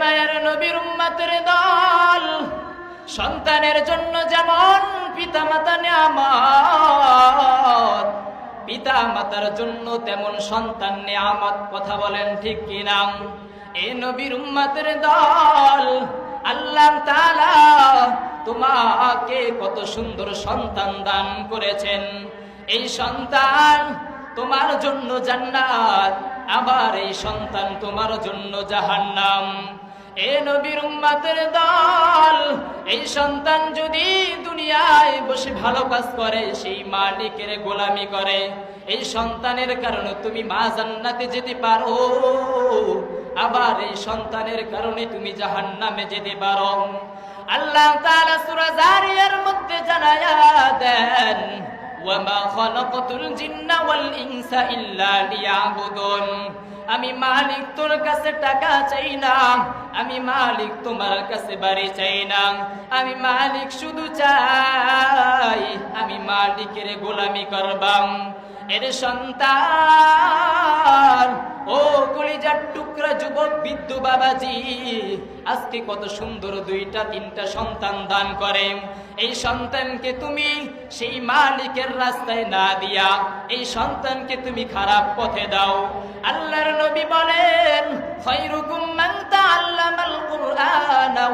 মায়ের নবীর উম্মাতের দল। সন্তানের জন্য যেমন পিতা মাতা নিয়ামত পিতা মাতার জন্য তেমন সন্তান নিয়ামত, কথা বলেন ঠিক কিনা এ নবীর উম্মাতের দল, আল্লাহ তাআলা তোমাকে কত সুন্দর সন্তান দান করেছেন। এই সন্তান তোমার জন্য জান্নাত, আবার এই সন্তান তোমার জন্য জাহান্নাম। এ নবীর উম্মাতের দল, এই সন্তান যদি দুনিয়ায় বসে ভালো কাজ করে, সেই মালিকের গোলামি করে। এই সন্তানের কারণে তুমি মা জান্নাতে যেতে পারো। আবার এই সন্তানের কারণে তুমি জাহান্নামে যেতে পারো। আল্লাহ তাআলা সূরা জারিয়ার মধ্যে জানায়া দেন ওয়ামা খালাকাতুল জিন্না ওয়াল ইনসা ইল্লা লিয়াবুদুন। আমি মালিক তোর কাছে টাকা চাই না আমি মালিক তোমার কাছে বাড়ি চাই না আমি মালিক শুধু চাই, আমি মালিকের গোলামি করবাম। এর সন্তান ও কলিজার টুকরা যুবক, বিদ্যু বাবাজি, আজকে কত সুন্দর দুইটা, তিনটা সন্তান দান করে। এই সন্তানকে তুমি সেই মালিকের রাস্তায় না দিয়া, এই সন্তানকে তুমি খারাপ পথে দাও। আল্লাহর নবী বলেন, খৈরুকুম মান তাআল্লামাল কুরআনা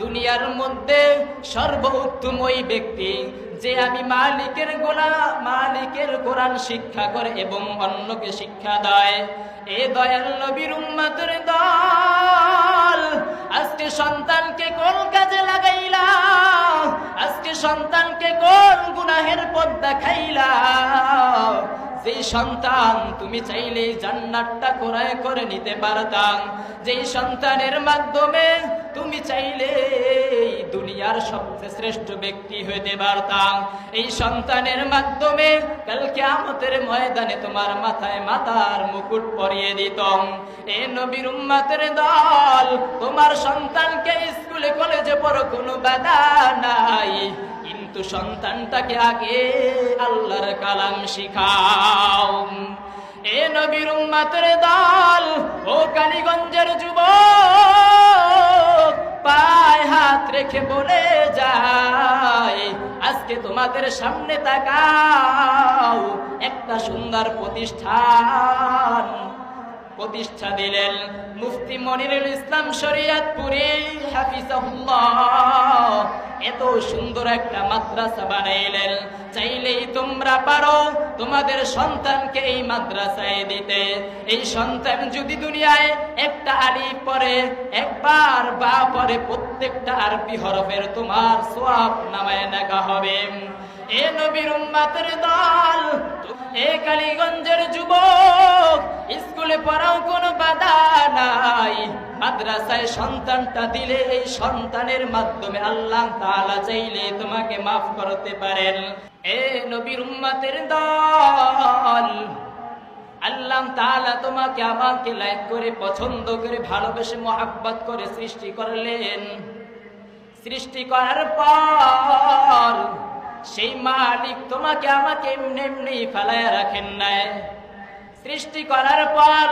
দুনিয়ার মধ্যে সর্বোত্তম ওই ব্যক্তি যে আমি মালিকের গোলা, মালিকের কোরআন শিক্ষা করে এবং অন্যকে শিক্ষা দেয়। এ দয়াল নবীর উম্মতের দল, আজকে সন্তানকে কোন কাজে লাগাইলা? আজকে সন্তানকে কোন গুনাহের পথ দেখাইলা? যেই সন্তান তুমি চাইলে জান্নাতটা ক্রয় করে নিতে পারতাম যেই সন্তানের মাধ্যমে তুমি চাইলে দুনিয়ার সবচেয়ে শ্রেষ্ঠ ব্যক্তি হইতে পারতাম এই সন্তানের মাধ্যমে কালকে আমাদের ময়দানে তোমার মাথায় মাথার মুকুট পরিয়ে দিতম। এ নবীর উম্মাতের দল, তোমার সন্তানকে স্কুলে, কলেজে পড়ো কোনো বাধা নাই। কিন্তু সন্তানটাকে আগে আল্লাহর কালাম শিখাও। এ নবীর উম্মাতের দল, ও কালীগঞ্জের যুবক, পায় হাত রেখে বলে যায়, আজকে তোমাদের সামনে তাকাও, একটা সুন্দর প্রতিষ্ঠান। প্রতিষ্ঠা দিলেন মুফতি মনিরুল ইসলাম শরিয়াতপুরি, হাফিজাহুল্লাহ। এত সুন্দর একটা মাদ্রাসা বানাইলেন। চাইলেই তোমরা পারো, তোমাদের সন্তানকে এই মাদ্রাসায় দিতে। এই সন্তান যদি দুনিয়ায় একটা আলি পরে একবার বা পরে প্রত্যেকটা আরবি হরফের তোমার সোয়াব নামায় নেগা হবে। এ নবীর উম্মাতের দল, এ কালীগঞ্জের যুবক, স্কুলে পড়াও কোনো বাধা নাই। মাদ্রাসায় সন্তানটা দিলে এই সন্তানের মাধ্যমে আল্লাহ তাআলা চাইলে তোমাকে মাফ করতে পারেন। এ নবীর উম্মাতের দল আল্লাহ তাআলা তোমাকে আমাকে লাইক করে, পছন্দ করে, ভালোবেসে মোহাব্বত করে সৃষ্টি করলেন। সৃষ্টি করার পর সেই মালিক তোমাকে আমাকে এমনি এমনি ফেলায় রাখেন নাই। সৃষ্টি করার পর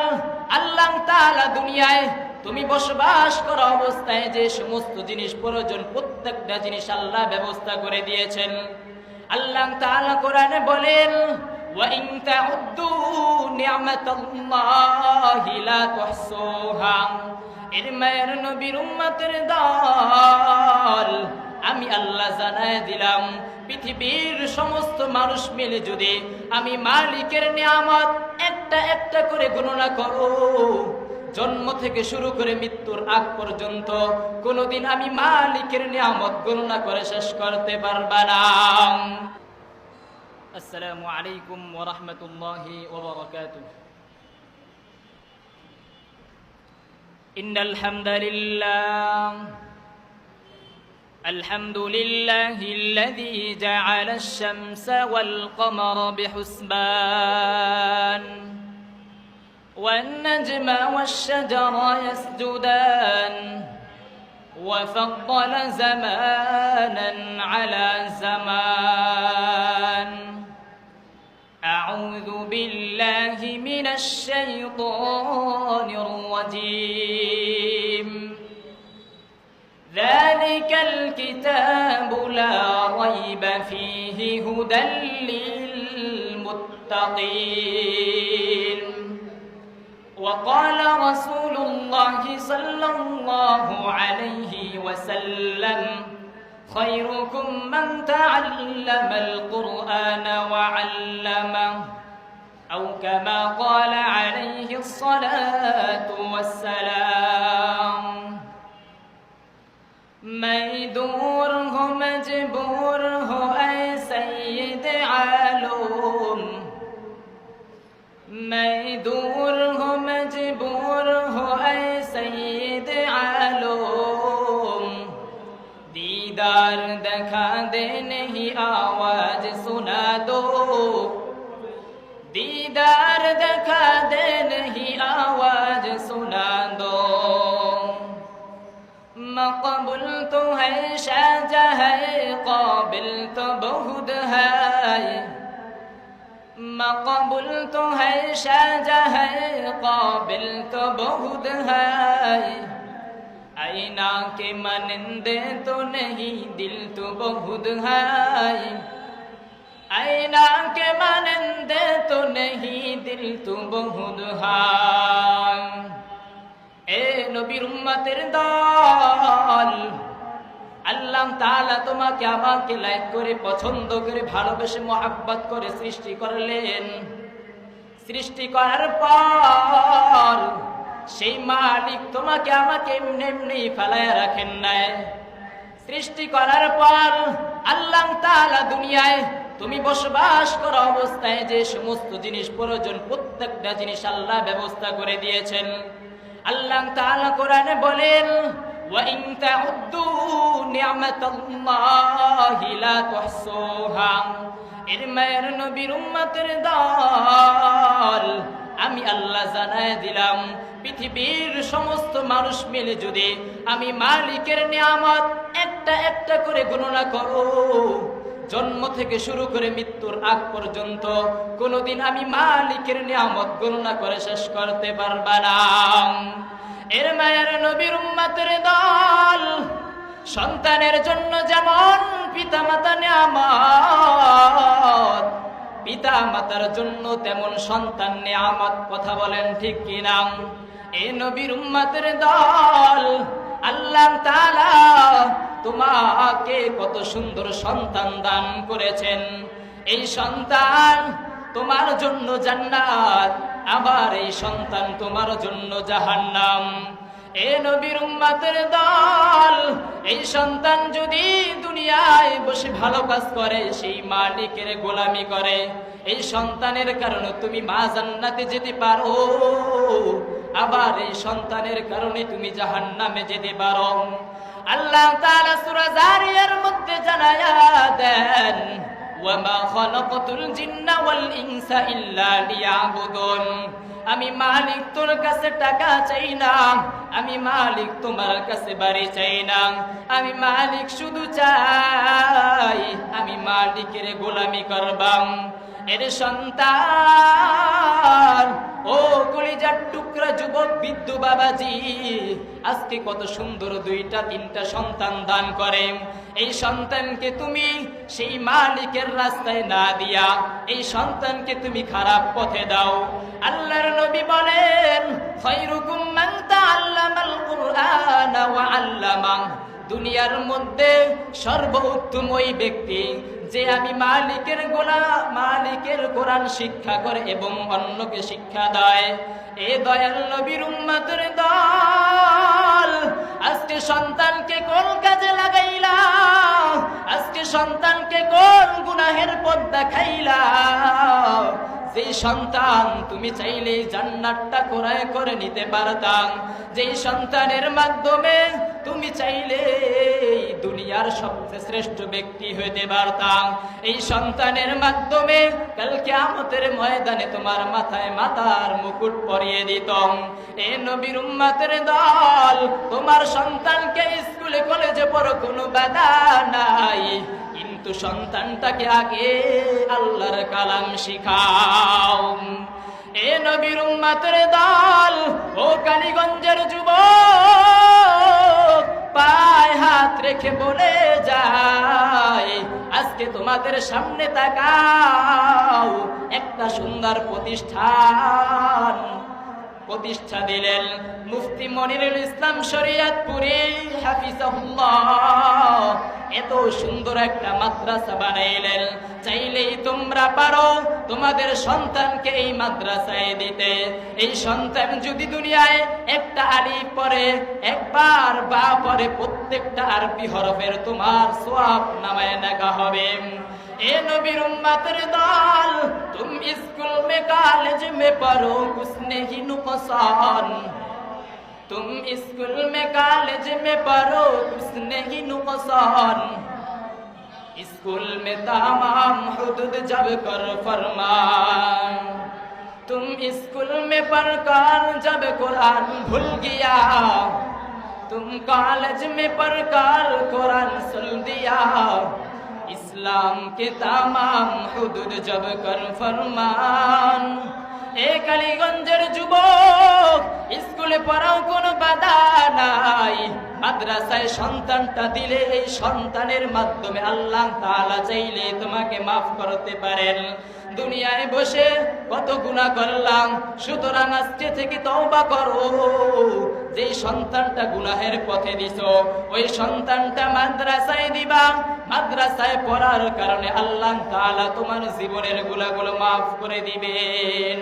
আল্লাহ তাআলা দুনিয়ায় তুমি বসবাস করা অবস্থায় যে সমস্ত জিনিস প্রয়োজন, প্রত্যেকটা জিনিস আল্লাহ ব্যবস্থা করে দিয়েছেন। আল্লাহ তাআলা কোরআনে বলেন وَإِن تَعُدُّوا نِعْمَةَ اللَّهِ لَا تُحْصُوهَا এর মায়ের নবীর উম্মতের দল আমি আল্লাহ জানায় দিলাম পৃথিবীর সমস্ত মানুষ মিলে যদি আমি মালিকের নিয়ামত একটা একটা করে গণনা করো জন্ম থেকে শুরু করে মৃত্যুর আগ পর্যন্ত কোনোদিন আমি মালিকের নিয়ামত গণনা করে শেষ করতে পারবা না السلام عليكم ورحمة الله وبركاته. إن الحمد لله الحمد لله الذي جعل الشمس والقمر بحسبان والنجم والشجر يسجدان وفضل زمانا على زمان. أعوذ بالله من الشيطان الرجيم. ذلك الكتاب لا ريب فيه هدى للمتقين. وقال رسول الله صلى الله عليه وسلم خيركم من تعلم القرآن وعلمه أو كما قال عليه الصلاة والسلام. मैं दीदार दिखा दे नहीं आवाज सुना दो दीदार दिखा दे नहीं आवाज सुना दो मकबुल तो है शाजा है काबिल तो बहुत है मकबुल तो है शाजा है काबिल तो बहुत है आईना के मनंदे तो नहीं दिल तो बहुत है आईना के मनंदे तो नहीं दिल तो बहुत है এ নবীর উম্মতের দল আল্লাহ তাআলা তোমাকে আমাকে লাইক করে পছন্দ করে ভালোবেসে মোহাব্বত করে সৃষ্টি করলেন সৃষ্টি করার পর সেই মালিক তোমাকে আমাকে এমনি এমনি ফেলায় রাখেন নাই সৃষ্টি করার পর আল্লাহ তাআলা দুনিয়ায় তুমি বসবাস করা অবস্থায় যে সমস্ত জিনিস প্রয়োজন প্রত্যেকটা জিনিস আল্লাহ ব্যবস্থা করে দিয়েছেন আল্লাহ তাআলা কোরআনে বলেন وَإِن تَعُدُّوا نِعْمَةَ اللَّهِ لَا تُحْصُوهَا এর মায়ের নবীর উম্মতের দল আমি আল্লাহ জানায় দিলাম পৃথিবীর সমস্ত মানুষ মিলে যদি আমি মালিকের নিয়ামত একটা একটা করে গণনা করো, জন্ম থেকে শুরু করে মৃত্যুর আগ পর্যন্ত কোনোদিন আমি মালিকের নিয়ামত গণনা করে শেষ করতে পারবা না। এর মায়ের নবীর উম্মাতের দল সন্তানের জন্য যেমন পিতা মাতা নিয়ামত পিতা মাতার জন্য তেমন সন্তান নিয়ামত, কথা বলেন ঠিক কিনা? এ নবীর উম্মাতের দল, আল্লাহ তোমাকে কত সুন্দর সন্তান দান করেছেন। এই সন্তান তোমার জন্য জান্নাত, আবার এই সন্তান তোমার জন্য জাহান্নাম। এ নবীর উম্মাতের দল, এই সন্তান যদি দুনিয়ায় বসে ভালো কাজ করে, সেই মালিকের গোলামি করে। এই সন্তানের কারণে তুমি মা জান্নাতে যেতে পারো। আবার এই সন্তানের কারণে তুমি জাহান্নামে যেতে পারো। আল্লাহ তাআলা জারিয়ার মধ্যে জানায়া দেন আমি মালিক তোর কাছে টাকা চাই না, আমি মালিক তোমার কাছে বাড়ি চাই না। আমি মালিক শুধু চাই, আমি মালিকের গোলামি করবাম। এর সন্তান, ও কলিজার টুকরা যুবক বিদ্যু বাবাজি, আজকে কত সুন্দর দুইটা, তিনটা সন্তান দান করে। এই সন্তানকে তুমি সেই মালিকের রাস্তায় না দিয়া, এই সন্তানকে তুমি খারাপ পথে দাও। আল্লাহর নবী বলেন, খৈরুকুম মান তাআল্লামাল কুরআনা ওয়া আল্লামা। দুনিয়ার মধ্যে সর্বোত্তম ওই ব্যক্তি যে আমি মালিকের গোলা, মালিকের কোরআন শিক্ষা করে এবং অন্যকে শিক্ষা দেয়, এ দয়াল নবীর উম্মাতের দল। আজকে সন্তানকে কোন কাজে লাগাইলা? আজকে সন্তানকে কোন গুনাহের পথ দেখাইলা। যেই সন্তান তুমি চাইলে জান্নাতটা ক্রয় করে নিতে পারতাম। যেই সন্তানের মাধ্যমে তুমি চাইলে দুনিয়ার সবচেয়ে শ্রেষ্ঠ ব্যক্তি হইতে পারতাম। এই সন্তানের মাধ্যমে কালকে আমতের ময়দানে তোমার মাথায় মাথার মুকুট পরিয়ে দিতম। এ নবীর উম্মাতের দল, তোমার সন্তানকে স্কুলে, কলেজে পড়ো কোনো বাধা নাই। কিন্তু সন্তানটাকে আগে আল্লাহর কালাম শিখাও। এ নবীর উম্মাতের দল, ও কালীগঞ্জের যুবক, পায় হাত রেখে বলে যায়, আজকে তোমাদের সামনে তাকাও, একটা সুন্দর প্রতিষ্ঠান। প্রতিষ্ঠা দিলেন মুফতি মনিরুল ইসলাম শরিয়াতপুরি হাফিজাহুল্লাহ। এত সুন্দর একটা মাদ্রাসা বানাইলেন। চাইলেই তোমরা পারো তোমাদের সন্তানকে এই মাদ্রাসায় দিতে। এই সন্তান যদি দুনিয়ায় একটা আলিফ পরে একবার বা পরে প্রত্যেকটা আরবি হরফের তোমার সোয়াব নামায় নেগা হবে। ए नबीर उम्मतर दाल, तुम स्कूल में कॉलेज में पढ़ो कुछ नहीं नुकसान। तुम स्कूल में कॉलेज में पढ़ो कुछ नहीं नुकसान। स्कूल में तमाम हदूद जब कर फरमान। तुम स्कूल में पढ़कर जब कुरान भूल गया, तुम कॉलेज में पढ़कर कुरान सुन दिया। ইসলাম কে তাম হুদুদ জব কর ফরমান। এ কালীগঞ্জের যুবক স্কুলে পড়াও কোন বাধা মাদ্রাসায় সন্তানটা দিলে এই সন্তানের মাধ্যমে আল্লাহ তাআলা চাইলে তোমাকে মাফ করতে পারেন। দুনিয়ায় বসে কত গুনাহ করলাম, সুতরাং আজকে থেকে তওবা করো। যেই সন্তানটা গুনাহের পথে দিছো, ওই সন্তানটা মাদ্রাসায় দিবা। মাদ্রাসায় পড়ার কারণে আল্লাহ তাআলা তোমার জীবনের গুলাগুলো মাফ করে দিবেন।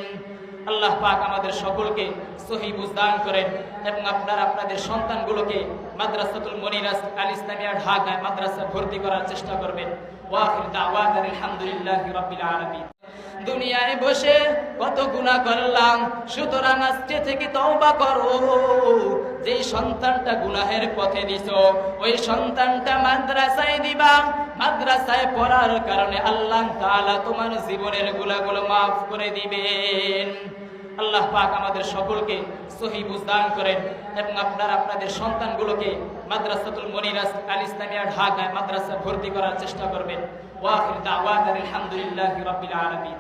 আল্লাহ পাক আমাদের সকলকে সহি বুঝদান করেন এবং আপনার আপনাদের সন্তানগুলোকে মাদ্রাসাতুল মনিরাস আল ইসলামিয়া ঢাকায় মাদ্রাসা ভর্তি করার চেষ্টা করবেন। ওয়াখির দাওয়াত আলহামদুলিল্লাহি রাব্বিল আলামিন। দুনিয়ায় বসে কত গুনাহ করলাম, সুতরাং আজকে থেকে তওবা করো। যেই সন্তানটা গুনাহের পথে দিছো, ওই সন্তানটা মাদ্রাসায় দিবা। মাদ্রাসায় পড়ার কারণে আল্লাহ তাআলা তোমার জীবনের গুলাগুলো মাফ করে দিবেন। আল্লাহ পাক আমাদের সকলকে সহি বুঝদান করেন এবং আপনারা আপনাদের সন্তানগুলোকে মাদ্রাসাতুল মনিরাস আল ইসলামিয়া ঢাকায় মাদ্রাসা ভর্তি করার চেষ্টা করবেন। ওয়াখির দাওয়াত আলহামদুলিল্লাহি রাব্বিল আলামিন।